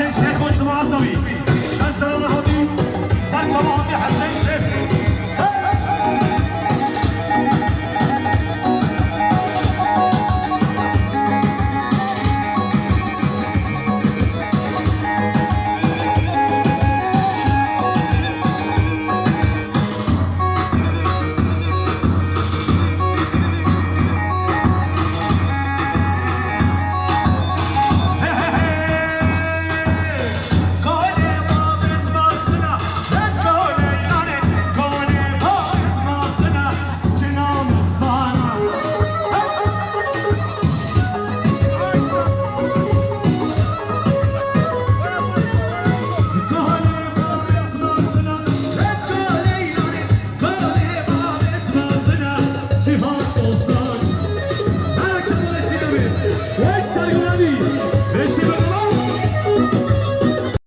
Sen Şeyh Osman Asavi. Sen sana ne